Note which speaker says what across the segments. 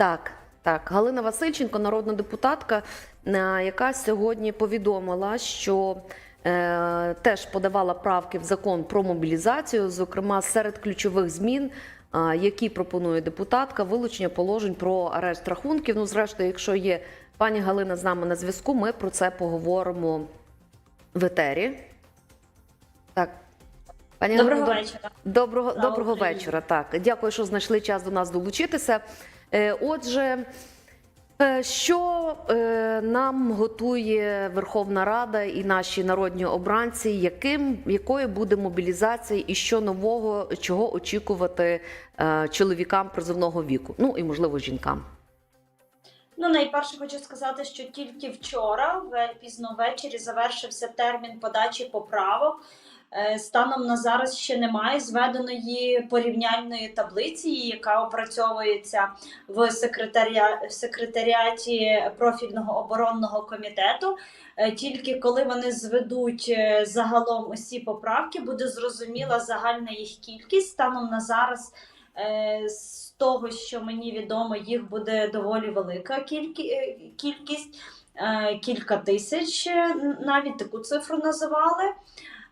Speaker 1: Так, так. Галина Васильченко, народна депутатка, е, яка сьогодні повідомила, що е, теж подавала правки в закон про мобілізацію, зокрема серед ключових змін. е, Які пропонує депутатка вилучення положень про арешт рахунків. Ну, зрештою, якщо є пані Галина з нами на зв'язку, ми про це поговоримо в етері. Так, пані
Speaker 2: Доброго
Speaker 1: Галино,
Speaker 2: вечора.
Speaker 1: Доброго, доброго вечора. Так, дякую, що знайшли час до нас долучитися. Е, Отже, е, що е, нам готує Верховна Рада і наші народні обранці, яким якою буде мобілізація і що нового, чого очікувати чоловікам призовного віку? Ну і можливо жінкам.
Speaker 2: Ну, найперше хочу сказати, що тільки вчора, пізно ввечері, завершився термін подачі поправок. Е, Станом на зараз ще немає зведеної порівняльної таблиці, яка опрацьовується в секретаря... в секретаріаті профільного оборонного комітету. Е, Тільки коли вони зведуть е, загалом усі поправки, буде зрозуміла загальна їх кількість. Станом на зараз З того, що мені відомо, їх буде доволі велика кількість, кілька тисяч, навіть таку цифру називали.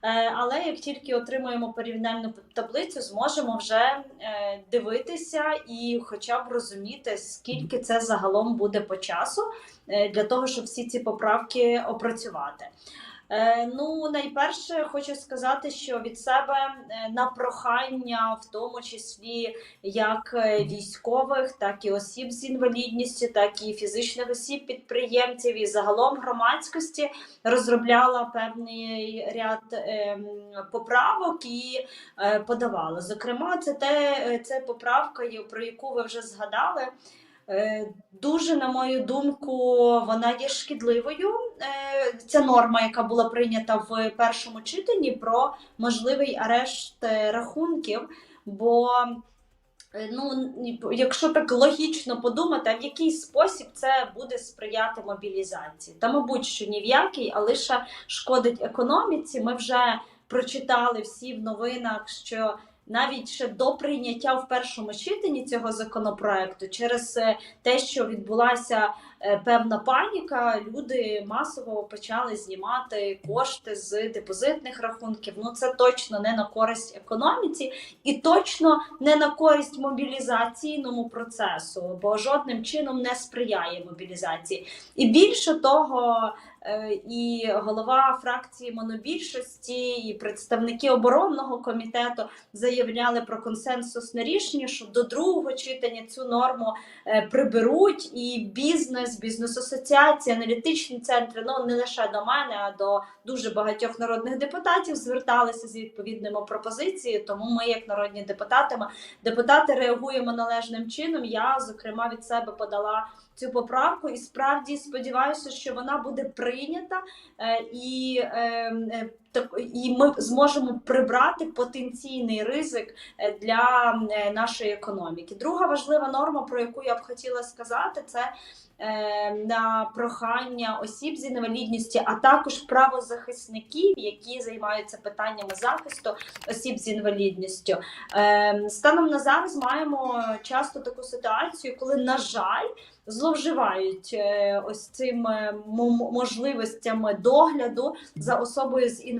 Speaker 2: Е, Але як тільки отримаємо порівняльну таблицю, зможемо вже е, дивитися і хоча б розуміти, скільки це загалом буде по часу, е, для того, щоб всі ці поправки опрацювати. Е, Ну, найперше хочу сказати, що від себе е, на прохання, в тому числі як е, військових, так і осіб з інвалідністю, так і фізичних осіб, підприємців і загалом громадськості розробляла певний ряд ем, поправок і подавала. Зокрема, це те, це поправка, про яку ви вже згадали. Е, Дуже, на мою думку, вона є шкідливою. Е, Ця норма, яка була прийнята в першому читанні, про можливий арешт е, рахунків. Бо, ну, якщо так логічно подумати, в який спосіб це буде сприяти мобілізації? Та, мабуть, що ні в який, а лише шкодить економіці. Ми вже прочитали всі в новинах, що навіть ще до прийняття в першому читанні цього законопроекту, через е, те, що відбулася е, певна паніка, люди масово почали знімати кошти з депозитних рахунків. Ну це точно не на користь економіці і точно не на користь мобілізаційному процесу, бо жодним чином не сприяє мобілізації. І більше того. Е, І голова фракції монобільшості, і представники оборонного комітету заявляли про консенсусне рішення, що до другого читання цю норму е, приберуть, і бізнес, бізнес-асоціації, аналітичні центри, ну не лише до мене, а до дуже багатьох народних депутатів зверталися з відповідними пропозиціями. Тому ми, як народні депутати, депутати реагуємо належним чином. Я, зокрема, від себе подала. Цю поправку і справді сподіваюся, що вона буде прийнята. Е, і, е, е, і ми зможемо прибрати потенційний ризик е, для е, нашої економіки. Друга важлива норма, про яку я б хотіла сказати, це е, на прохання осіб з інвалідністю, а також правозахисників, які займаються питаннями захисту осіб з інвалідністю. Станом на зараз маємо часто таку ситуацію, коли, на жаль, зловживають ось цим е, можливостями догляду за особою з інвалідністю.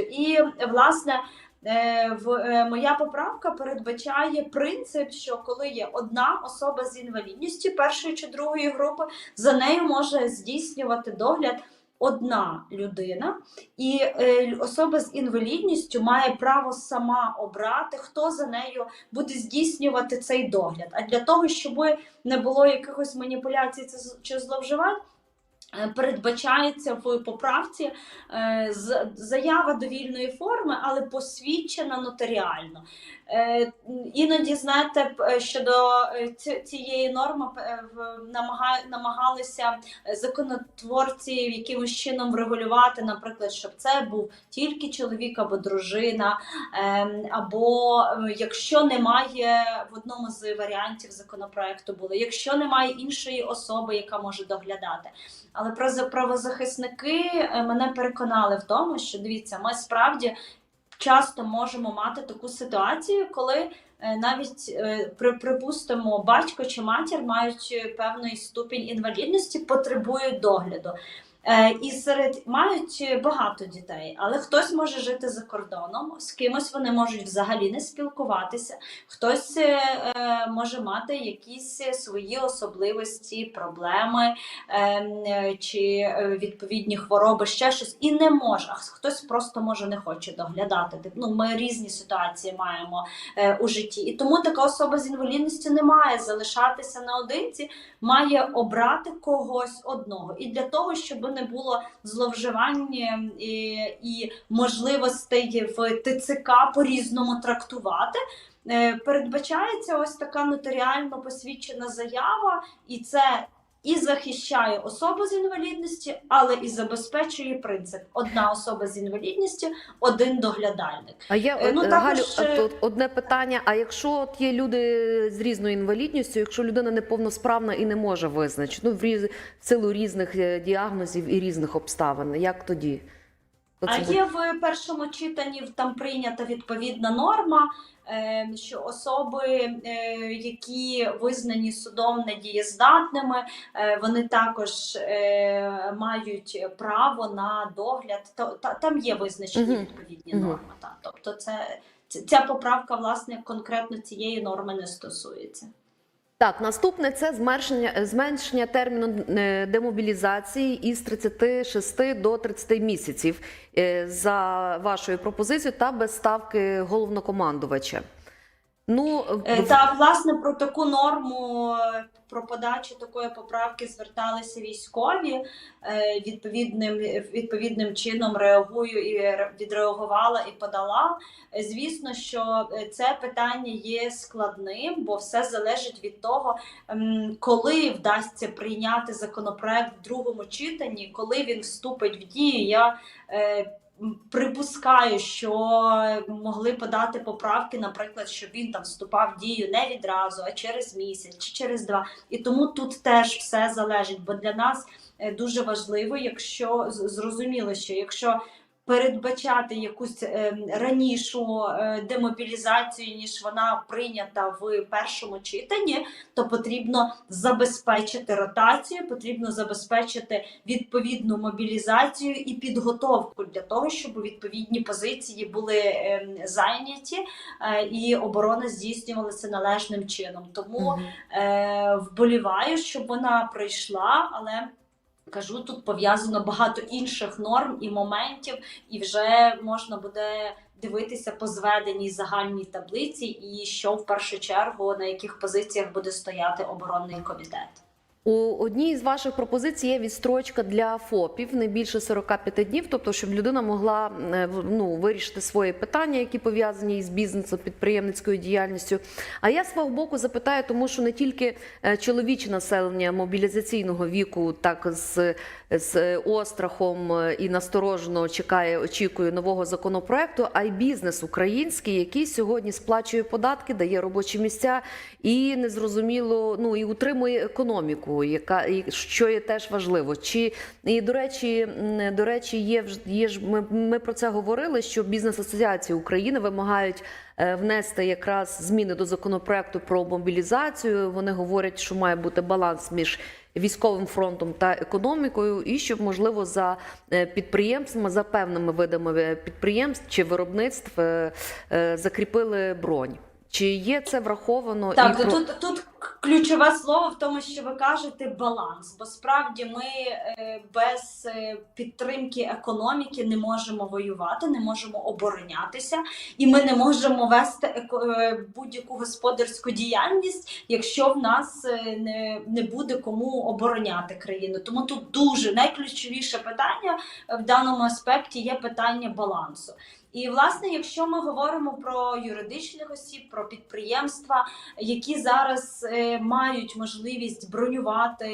Speaker 2: І власне. е, В е, моя поправка передбачає принцип, що коли є одна особа з інвалідністю першої чи другої групи, за нею може здійснювати догляд одна людина, і е, особа з інвалідністю має право сама обрати, хто за нею буде здійснювати цей догляд. А для того, щоб не було якихось маніпуляцій чи зловживань. Е, Передбачається в поправці е, заява довільної форми, але посвідчена нотаріально. Е, Іноді, знаєте, щодо цієї норми намагалися законотворці якимось чином врегулювати, наприклад, щоб це був тільки чоловік або дружина, ем, або якщо немає в одному з варіантів законопроекту було, якщо немає іншої особи, яка може доглядати. Але право- правозахисники е, мене переконали в тому, що дивіться, ми справді часто можемо мати таку ситуацію, коли е, навіть е, припустимо, батько чи матір мають певний ступінь інвалідності, потребують догляду. Е, І серед мають багато дітей, але хтось може жити за кордоном, з кимось вони можуть взагалі не спілкуватися, хтось е, е, може мати якісь свої особливості, проблеми ем, чи відповідні хвороби, ще щось, і не може. А хтось просто може не хоче доглядати. Ну, ми різні ситуації маємо у житті. І тому така особа з інвалідністю не має залишатися наодинці, має обрати когось одного. І для того, щоб не було зловживання і, і можливостей в ТЦК по-різному трактувати. е, Передбачається ось така нотаріально посвідчена заява, і це і захищає особу з інвалідністю, але і забезпечує принцип: одна особа з інвалідністю, один доглядальник.
Speaker 1: А я
Speaker 2: Е, ну,
Speaker 1: е,
Speaker 2: також,
Speaker 1: Галю,
Speaker 2: е,
Speaker 1: тут одне питання: а якщо от є люди з різною інвалідністю, якщо людина неповносправна і не може визначити, ну в різ... в силу різних діагнозів і різних обставин, як тоді?
Speaker 2: А є в першому читанні там прийнята відповідна норма, що особи, е, які визнані судом недієздатними, е, вони також е, мають право на догляд. Там є визначені відповідні норми. Тобто, це ця поправка власне конкретно цієї норми не стосується.
Speaker 1: Так, наступне це зменшення, зменшення терміну е, демобілізації із 36 до 30 місяців е, за вашою пропозицією та без ставки головнокомандувача. Ну,
Speaker 2: Е, Так, власне, про таку норму е, про подачу такої поправки зверталися військові. Е, Відповідним відповідним чином реагую і ре- відреагувала і подала. Звісно, що це питання є складним, бо все залежить від того, коли вдасться прийняти законопроект в другому читанні, коли він вступить в дію. Я Припускаю, що могли подати поправки, наприклад, щоб він там вступав в дію не відразу, а через місяць чи через два. І тому тут теж все залежить. Бо для нас е, дуже важливо, якщо зрозуміло, що якщо передбачати якусь е, ранішу е, демобілізацію, ніж вона прийнята в першому читанні, то потрібно забезпечити ротацію, потрібно забезпечити відповідну мобілізацію і підготовку для того, щоб відповідні позиції були е, зайняті і оборона здійснювалася належним чином. Тому
Speaker 1: Мгм.
Speaker 2: е, вболіваю, щоб вона прийшла, але. Кажу, тут пов'язано багато інших норм і моментів, і вже можна буде дивитися по зведеній загальній таблиці, і що в першу чергу на яких позиціях буде стояти оборонний комітет.
Speaker 1: У одній з ваших пропозицій є відстрочка для ФОПів не більше 45 днів, тобто щоб людина могла е, ну, вирішити свої питання, які пов'язані із бізнесом, підприємницькою діяльністю. А я свого боку запитаю, тому що не тільки е, чоловіче населення мобілізаційного віку, так з, з острахом е, і насторожено чекає, очікує нового законопроекту, а й бізнес український, який сьогодні сплачує податки, дає робочі місця і незрозуміло, ну і утримує економіку, яка і що є теж важливо. Чи і до речі, до речі, є є ж ми, ми про це говорили, що бізнес асоціації України вимагають. е, Внести якраз зміни до законопроекту про мобілізацію. Вони говорять, що має бути баланс між військовим фронтом та економікою, і щоб можливо за е, підприємствами, за певними видами е, підприємств чи виробництв закріпили бронь. Чи є це враховано
Speaker 2: Так,
Speaker 1: і про...
Speaker 2: тут, тут ключове слово в тому, що ви кажете баланс, бо справді ми е, без е, підтримки економіки не можемо воювати, не можемо оборонятися, і ми не можемо вести е, будь-яку господарську діяльність, якщо в нас не, не буде кому обороняти країну. Тому тут дуже найключовіше питання в даному аспекті є питання балансу. І власне, якщо ми говоримо про юридичних осіб, про підприємства, які зараз е, мають можливість бронювати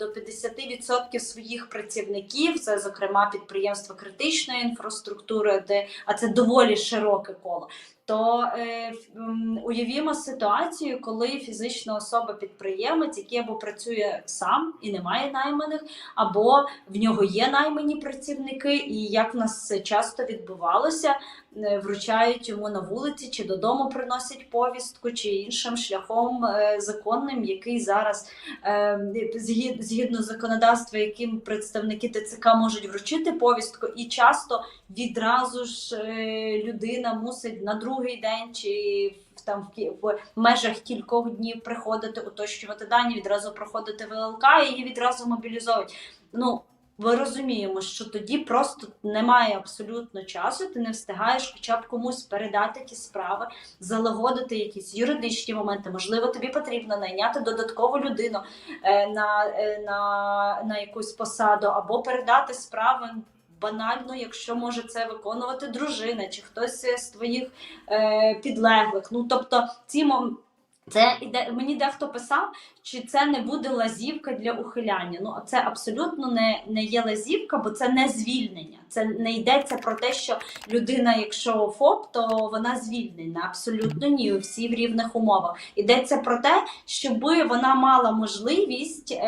Speaker 2: до 50% своїх працівників, це зокрема підприємства критичної інфраструктури, де а це доволі широке коло. То е, уявімо ситуацію, коли фізична особа підприємець, який або працює сам і не має найманих, або в нього є наймані працівники, і як в нас часто відбувалося, вручають йому на вулиці, чи додому приносять повістку, чи іншим шляхом е, законним, який зараз е, згідно законодавства, яким представники ТЦК можуть вручити повістку, і часто відразу ж е, людина мусить на другий день чи там в межах кількох днів приходити, уточнювати дані, відразу проходити ВЛК, і її відразу мобілізовують. Ну ми розуміємо, що тоді просто немає абсолютно часу, ти не встигаєш хоча б комусь передати ті справи, залагодити якісь юридичні моменти. Можливо, тобі потрібно найняти додаткову людину е, на, е, на, на якусь посаду, або передати справи. Банально, якщо може це виконувати дружина чи хтось з твоїх е, підлеглих. Ну тобто, ці мом... це іде мені дехто писав, чи це не буде лазівка для ухиляння. Ну це абсолютно не, не є лазівка, бо це не звільнення. Це не йдеться про те, що людина, якщо ФОП, то вона звільнена. Абсолютно ні, всі в рівних умовах. Йдеться про те, щоб вона мала можливість.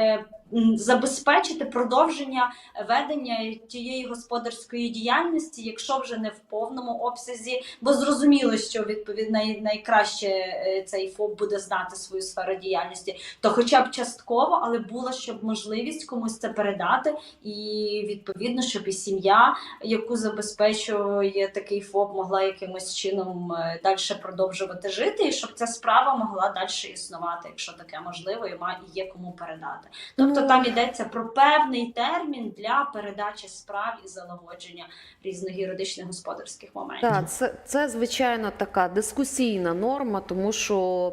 Speaker 2: Забезпечити продовження ведення тієї господарської діяльності, якщо вже не в повному обсязі, бо зрозуміло, що відповідно найкраще е, цей ФОП буде знати свою сферу діяльності, то хоча б частково, але була щоб можливість комусь це передати, і відповідно, щоб і сім'я, яку забезпечує такий ФОП, могла якимось чином е, далі продовжувати жити, і щоб ця справа могла далі існувати, якщо таке можливо, і є кому передати. Тобто
Speaker 1: Ну,
Speaker 2: там йдеться про певний термін для передачі справ і залагодження різних юридичних господарських моментів.
Speaker 1: Так, це, це звичайно така дискусійна норма, тому що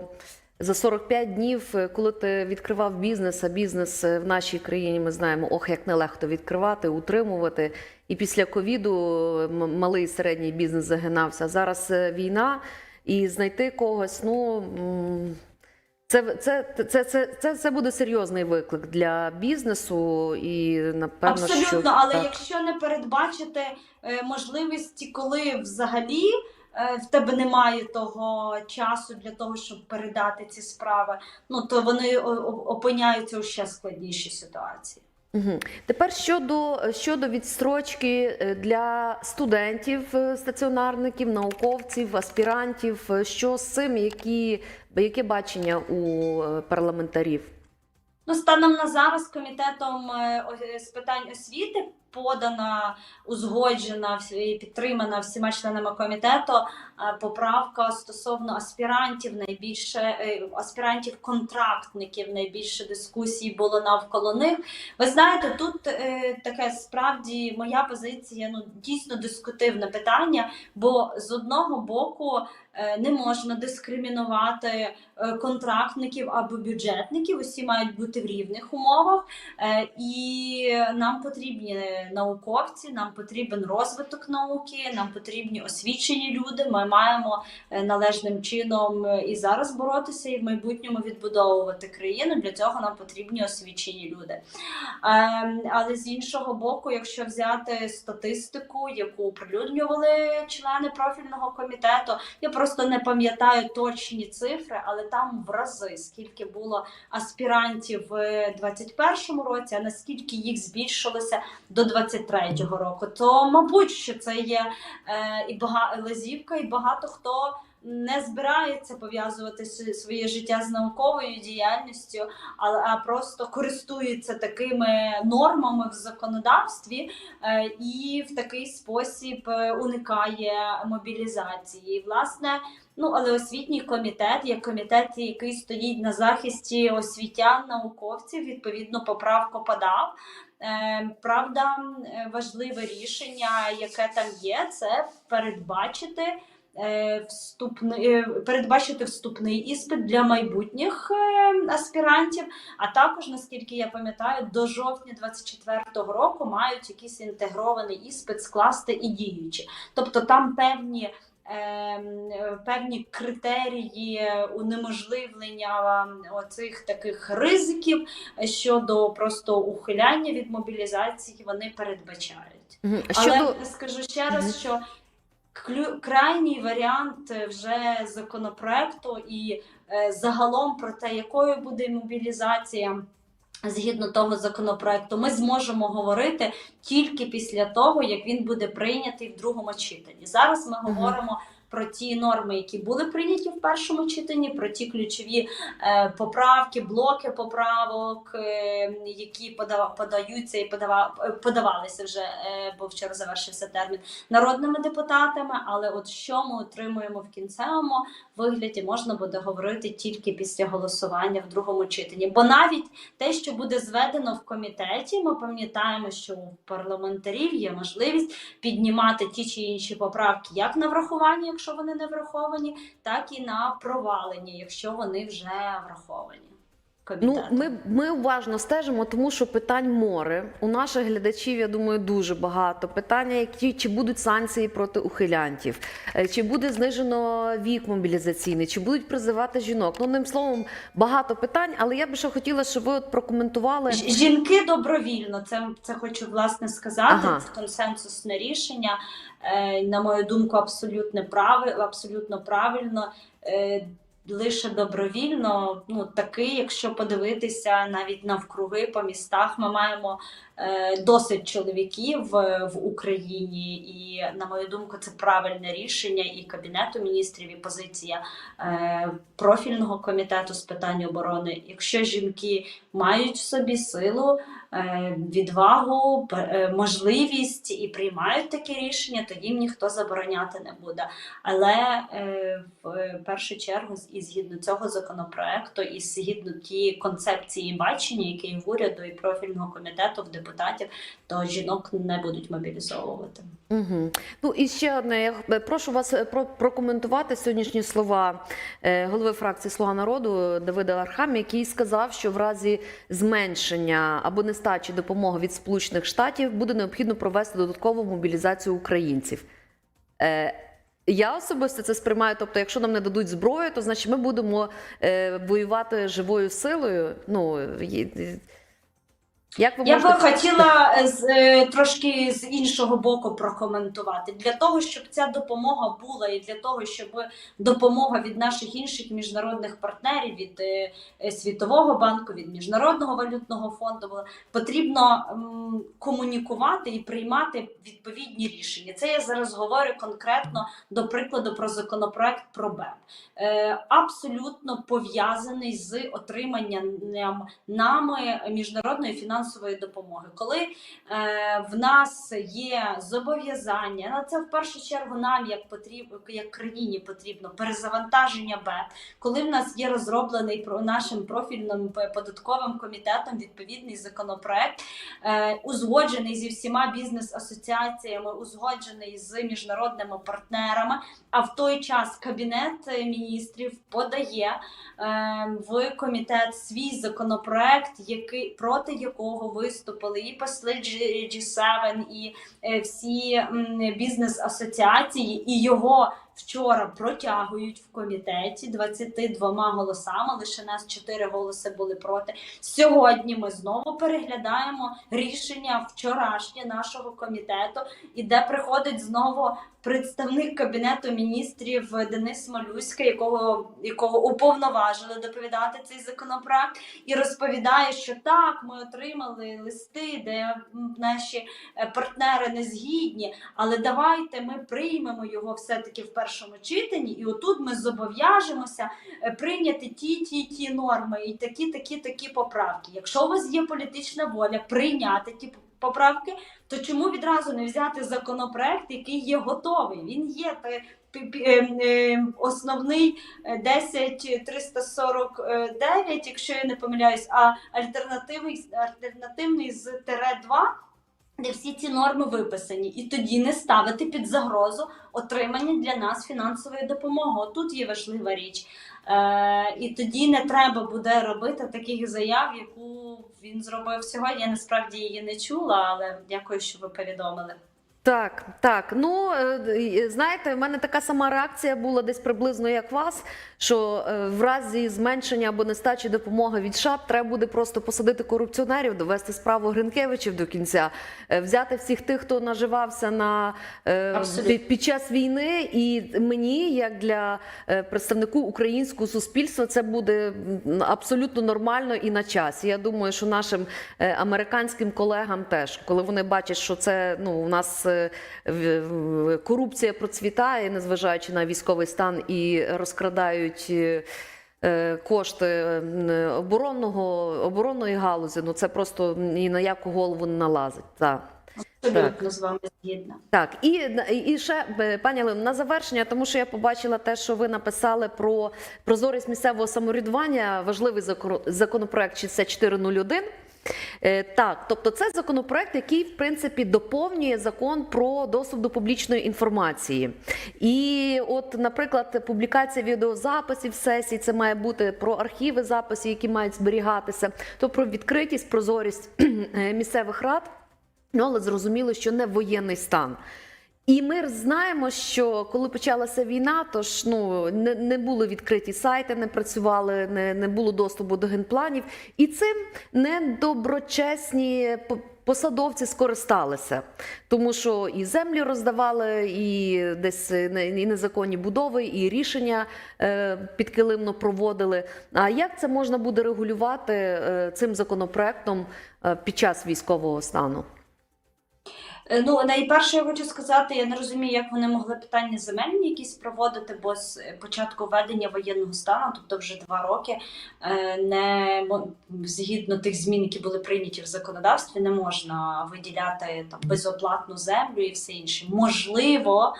Speaker 1: за 45 днів, е, коли ти відкривав бізнес, а бізнес е, в нашій країні ми знаємо, ох, як нелегко відкривати, утримувати. І після ковіду е, малий і середній бізнес загинався. Зараз війна, і знайти когось, ну. Це, це, це, це, це, це буде серйозний виклик для бізнесу і напевно,
Speaker 2: Абсолютно,
Speaker 1: що
Speaker 2: але
Speaker 1: так.
Speaker 2: якщо не передбачити е, можливості, коли взагалі е, в тебе немає того часу для того, щоб передати ці справи, ну то вони опиняються у ще складнішій ситуації.
Speaker 1: Угу. Тепер щодо, щодо відстрочки е, для студентів, стаціонарників, науковців, аспірантів, що з цим, які, яке бачення у е, парламентарів?
Speaker 2: Ну, станом на зараз комітетом е, з питань освіти подана, узгоджена і підтримана всіма членами комітету е, поправка стосовно аспірантів. Найбільше аспірантів-контрактників найбільше дискусій було навколо них. Ви знаєте, тут таке справді моя позиція ну дійсно дискутивне питання, бо з одного боку не можна дискримінувати е, контрактників або бюджетників. Усі мають бути в рівних умовах, Е, і нам потрібні науковці, нам потрібен розвиток науки, нам потрібні освічені люди. Ми маємо е, належним чином е, і зараз боротися, і в майбутньому відбудовувати країну. Для цього нам потрібні освічені люди. Але з іншого боку, якщо взяти статистику, яку оприлюднювали члени профільного комітету, я просто не пам'ятаю точні цифри, але там в рази скільки було аспірантів в 21-му році, а наскільки їх збільшилося до 23-го року, то мабуть, що це є е, і бага лазівка, і багато хто. Не збирається пов'язувати своє життя з науковою діяльністю, а, просто користується такими нормами в законодавстві е, і в такий спосіб е, уникає мобілізації. Власне, ну але освітній комітет, як комітет, який стоїть на захисті освітян, науковців, відповідно поправку подав. Е, Правда, важливе рішення, яке там є, це передбачити. Е, Вступний е, передбачити вступний іспит для майбутніх е, аспірантів. А також, наскільки я пам'ятаю, до жовтня 24-го року мають якийсь інтегрований іспит скласти і діючі. Тобто там певні. Певні критерії унеможливлення ем, оцих таких ризиків щодо просто ухиляння від мобілізації вони передбачають.
Speaker 1: Угу.
Speaker 2: Але
Speaker 1: Щодо
Speaker 2: скажу ще раз, що крайній варіант вже законопроекту і е, загалом про те, якою буде мобілізація. Згідно того законопроекту, ми зможемо говорити тільки після того, як він буде прийнятий в другому читанні. Зараз ми говоримо про ті норми, які були прийняті в першому читанні, про ті ключові е, поправки, блоки поправок, е, які подаються і подава, подавалися вже, е, бо вчора завершився термін народними депутатами. Але от що ми отримуємо в кінцевому вигляді, можна буде говорити тільки після голосування в другому читанні. Бо навіть те, що буде зведено в комітеті, ми пам'ятаємо, що у парламентарів є можливість піднімати ті чи інші поправки як на врахування, якщо вони не враховані, так і на провалення, якщо вони вже враховані.
Speaker 1: Ну, ми, ми уважно стежимо, тому що питань море. У наших глядачів, я думаю, дуже багато. Питання, які чи будуть санкції проти ухилянтів, Е, чи буде знижено вік мобілізаційний, чи будуть призивати жінок. Ну, одним словом, багато питань, але я би ще хотіла, щоб ви от прокоментували.
Speaker 2: Жінки добровільно, це, це хочу власне сказати.
Speaker 1: Ага.
Speaker 2: Це консенсусне рішення. Е, на мою думку, абсолютно прави, абсолютно правильно. Е, лише добровільно, ну такий, якщо подивитися навіть навкруги по містах, ми маємо е, досить чоловіків в, в Україні, і на мою думку, це правильне рішення і кабінету міністрів, і позиція е, профільного комітету з питань оборони. Якщо жінки мають в собі силу, е, відвагу, п- е, можливість і приймають таке рішення, то їм ніхто забороняти не буде. Але е, в першу чергу, і згідно цього законопроекту, і згідно тієї концепції бачення, яке і в уряду, і профільного комітету, в депутатів, то жінок не будуть мобілізовувати.
Speaker 1: Угу. Ну і ще одне. Я прошу вас е, про прокоментувати сьогоднішні слова е, голови фракції Слуга народу Давида Архамі, який сказав, що в разі зменшення або нестачі допомоги від Сполучених Штатів буде необхідно провести додаткову мобілізацію українців. Е, я особисто це сприймаю. Тобто, якщо нам не дадуть зброю, то значить ми будемо е, воювати живою силою. Ну як ви
Speaker 2: Я би
Speaker 1: можете
Speaker 2: хотіла з е, трошки з іншого боку прокоментувати для того, щоб ця допомога була, і для того, щоб допомога від наших інших міжнародних партнерів, від е, е, Світового банку, від Міжнародного валютного фонду була потрібно м, комунікувати і приймати відповідні рішення. Це я зараз говорю конкретно до прикладу про законопроект про БЕП. Е, абсолютно пов'язаний з отриманням нами міжнародної фінансової допомоги. Коли е, в нас є зобов'язання, на це в першу чергу нам, як потрібно, як країні потрібно перезавантаження БЕП, коли в нас є розроблений нашим профільним податковим комітетом відповідний законопроект, е, узгоджений зі всіма бізнес-асоціаціями, узгоджений з міжнародними партнерами. А в той час кабінет міністрів подає е, в комітет свій законопроект, який проти якого виступили і посли G- G7, і е, всі бізнес-асоціації, і його вчора протягують в комітеті 22 голосами. Лише нас 4 голоси були проти. Сьогодні ми знову переглядаємо рішення вчорашнє нашого комітету, і де приходить знову представник кабінету міністрів Денис Малюська, якого, якого уповноважили доповідати цей законопроект, і розповідає, що так, ми отримали листи, де наші е, партнери не згідні, але давайте ми приймемо його все-таки в першому читанні, і отут ми зобов'яжемося е, прийняти ті, ті, ті норми і такі, такі, такі поправки. Якщо у вас є політична воля прийняти ті поправки, то чому відразу не взяти законопроект, який є готовий? Він є та- пі- пі- е, е, основний е, 10349, якщо я не помиляюсь, а альтернативний, альтернативний з тире 2, де всі ці норми виписані, і тоді не ставити під загрозу отримання для нас фінансової допомоги. Тут є важлива річ. Е, і тоді не треба буде робити таких заяв, яку він зробив сьогодні. Я насправді її не чула, але дякую, що ви повідомили.
Speaker 1: Так, так. Ну е, знаєте, в мене така сама реакція була десь приблизно як вас. Що е, в разі зменшення або нестачі допомоги від США треба буде просто посадити корупціонерів, довести справу Гринкевичів до кінця, е, взяти всіх тих, хто наживався на під, під час війни. І мені, як для представнику українського суспільства, це буде абсолютно нормально і на часі. Я думаю, що нашим американським колегам теж, коли вони бачать, що це ну у нас корупція процвітає, незважаючи на військовий стан, і розкрадають. е, е, Кошти е, оборонного оборонної галузі, ну це просто ні на яку голову не налазить. Так.
Speaker 2: Абсолютно з вами згідна.
Speaker 1: Так, і, і ще е, пані Олено, на завершення, тому що я побачила те, що ви написали про прозорість місцевого самоврядування, важливий законопроект 6401. Е, Так, тобто це законопроект, який в принципі доповнює закон про доступ до публічної інформації. І, от, наприклад, публікація відеозаписів сесій, це має бути про архіви записів, які мають зберігатися, то про відкритість, прозорість е, місцевих рад. Ну, але зрозуміло, що не воєнний стан. І ми знаємо, що коли почалася війна, то ж ну не, не були відкриті сайти, не працювали, не, не було доступу до генпланів, і цим недоброчесні посадовці скористалися, тому що і землі роздавали, і десь і незаконні будови, і рішення е, підкилимно проводили. А як це можна буде регулювати е, цим законопроектом е, під час військового стану?
Speaker 2: Е, Ну, найперше, я хочу сказати, я не розумію, як вони могли питання земельні якісь проводити, бо з початку введення воєнного стану, тобто вже два роки, е, не згідно тих змін, які були прийняті в законодавстві, не можна виділяти там безоплатну землю і все інше. Можливо,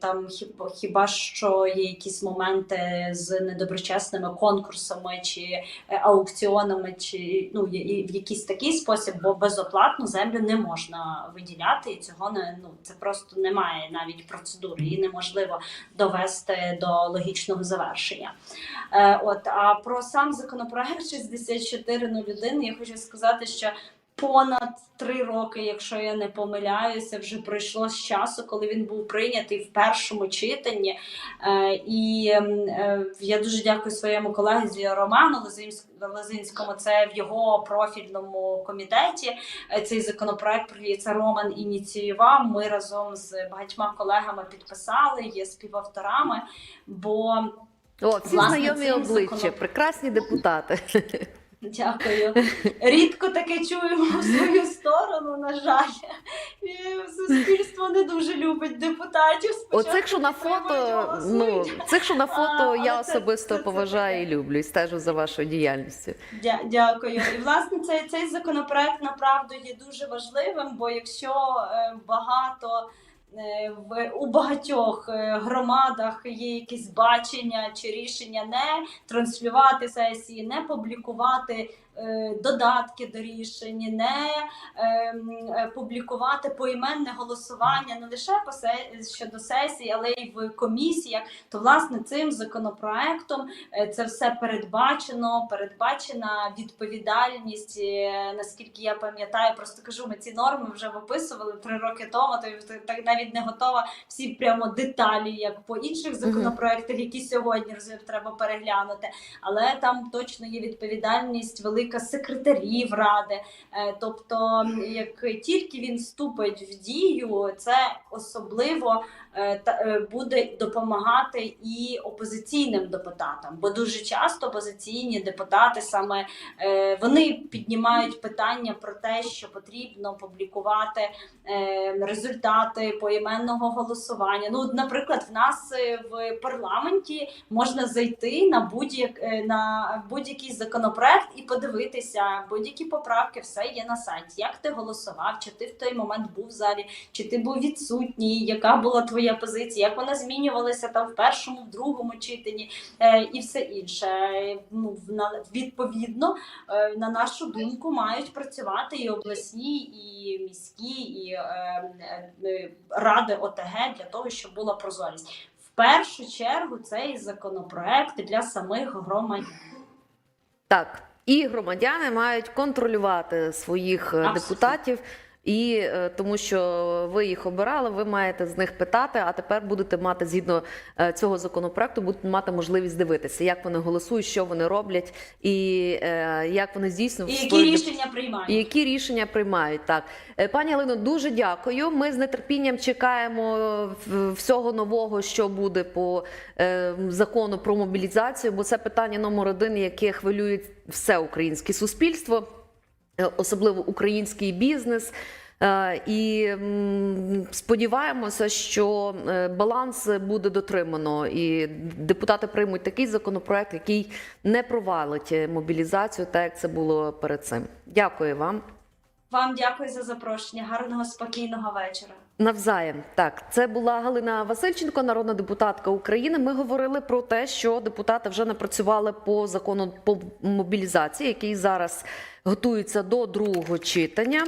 Speaker 2: там хіба, хіба що є якісь моменти з недоброчесними конкурсами чи е, аукціонами, чи ну в якийсь такий спосіб, бо безоплатну землю не можна виділяти, і цього не ну це просто немає навіть процедури, її неможливо довести до логічного завершення. Е, от а про сам законопроект 6401 я хочу сказати, що. Понад три роки, якщо я не помиляюся, вже пройшло з часу, коли він був прийнятий в першому читанні. Е, і ем, е, я дуже дякую своєму колезі Роману Лозинськ- Лозинському. Це в його профільному комітеті. Е, Цей законопроект про- це Роман ініціював. Ми разом з багатьма колегами підписали, є співавторами. Бо
Speaker 1: О, всі
Speaker 2: Власне,
Speaker 1: знайомі обличчя,
Speaker 2: законом-
Speaker 1: прекрасні депутати.
Speaker 2: Дякую. Рідко таке чуємо в свою сторону. На жаль, І суспільство не дуже любить депутатів. Спочатку
Speaker 1: Оцих, що на фото, ну цих, що на фото,
Speaker 2: але
Speaker 1: я
Speaker 2: це-
Speaker 1: особисто
Speaker 2: це- це
Speaker 1: поважаю і люблю і стежу за вашою діяльністю.
Speaker 2: Дя- Дякую. І власне цей, цей законопроект направду є дуже важливим, бо якщо е, багато в у багатьох е, громадах є якісь бачення чи рішення не транслювати сесії, не публікувати. Е, Додатки до рішень, не ем, е, публікувати поіменне голосування не лише по щодо сесії, але й в комісіях. То власне цим законопроектом Е, Це все передбачено, передбачена відповідальність. е, Наскільки я пам'ятаю, просто кажу, ми ці норми вже виписували три роки тому. То так навіть не готова всі прямо деталі, як по інших законопроектах, які сьогодні треба переглянути. Але там точно є відповідальність велика секретарів ради. Е, Тобто, як тільки він вступить в дію, це особливо буде допомагати і опозиційним депутатам, бо дуже часто опозиційні депутати саме е, вони піднімають питання про те, що потрібно публікувати е, результати поіменного голосування. Ну, наприклад, в нас е, в парламенті можна зайти на будь-як е, на будь-який законопроект і подивитися будь-які поправки, все є на сайті. Як ти голосував? Чи ти в той момент був в залі? Чи ти був відсутній? Яка була твоя позиція? Як вона змінювалася там в першому, в другому читанні е, і все інше? Ну відповідно, е, на нашу думку, мають працювати і обласні, і міські, і е, ради ОТГ для того, щоб була прозорість. В першу чергу цей законопроект для самих громадян.
Speaker 1: Так, і громадяни мають контролювати своїх
Speaker 2: Абсолютно.
Speaker 1: депутатів. І е, тому, що ви їх обирали, ви маєте з них питати. А тепер будете мати згідно е, цього законопроекту, будете мати можливість дивитися, як вони голосують, що вони роблять, і е, як вони здійснюють
Speaker 2: І які
Speaker 1: свою
Speaker 2: рішення приймають?
Speaker 1: і які рішення приймають так, пані Алино, дуже дякую. Ми з нетерпінням чекаємо всього нового, що буде по закону про мобілізацію, бо це питання номер один, яке хвилює все українське суспільство, особливо український бізнес. Е, І сподіваємося, що е, баланс буде дотримано, і депутати приймуть такий законопроект, який не провалить е, мобілізацію, так як це було перед цим. Дякую вам.
Speaker 2: Вам дякую за запрошення. Гарного спокійного вечора.
Speaker 1: Навзаєм так, це була Галина Васильченко, народна депутатка України. Ми говорили про те, що депутати вже напрацювали по закону по мобілізації, який зараз готується до другого читання.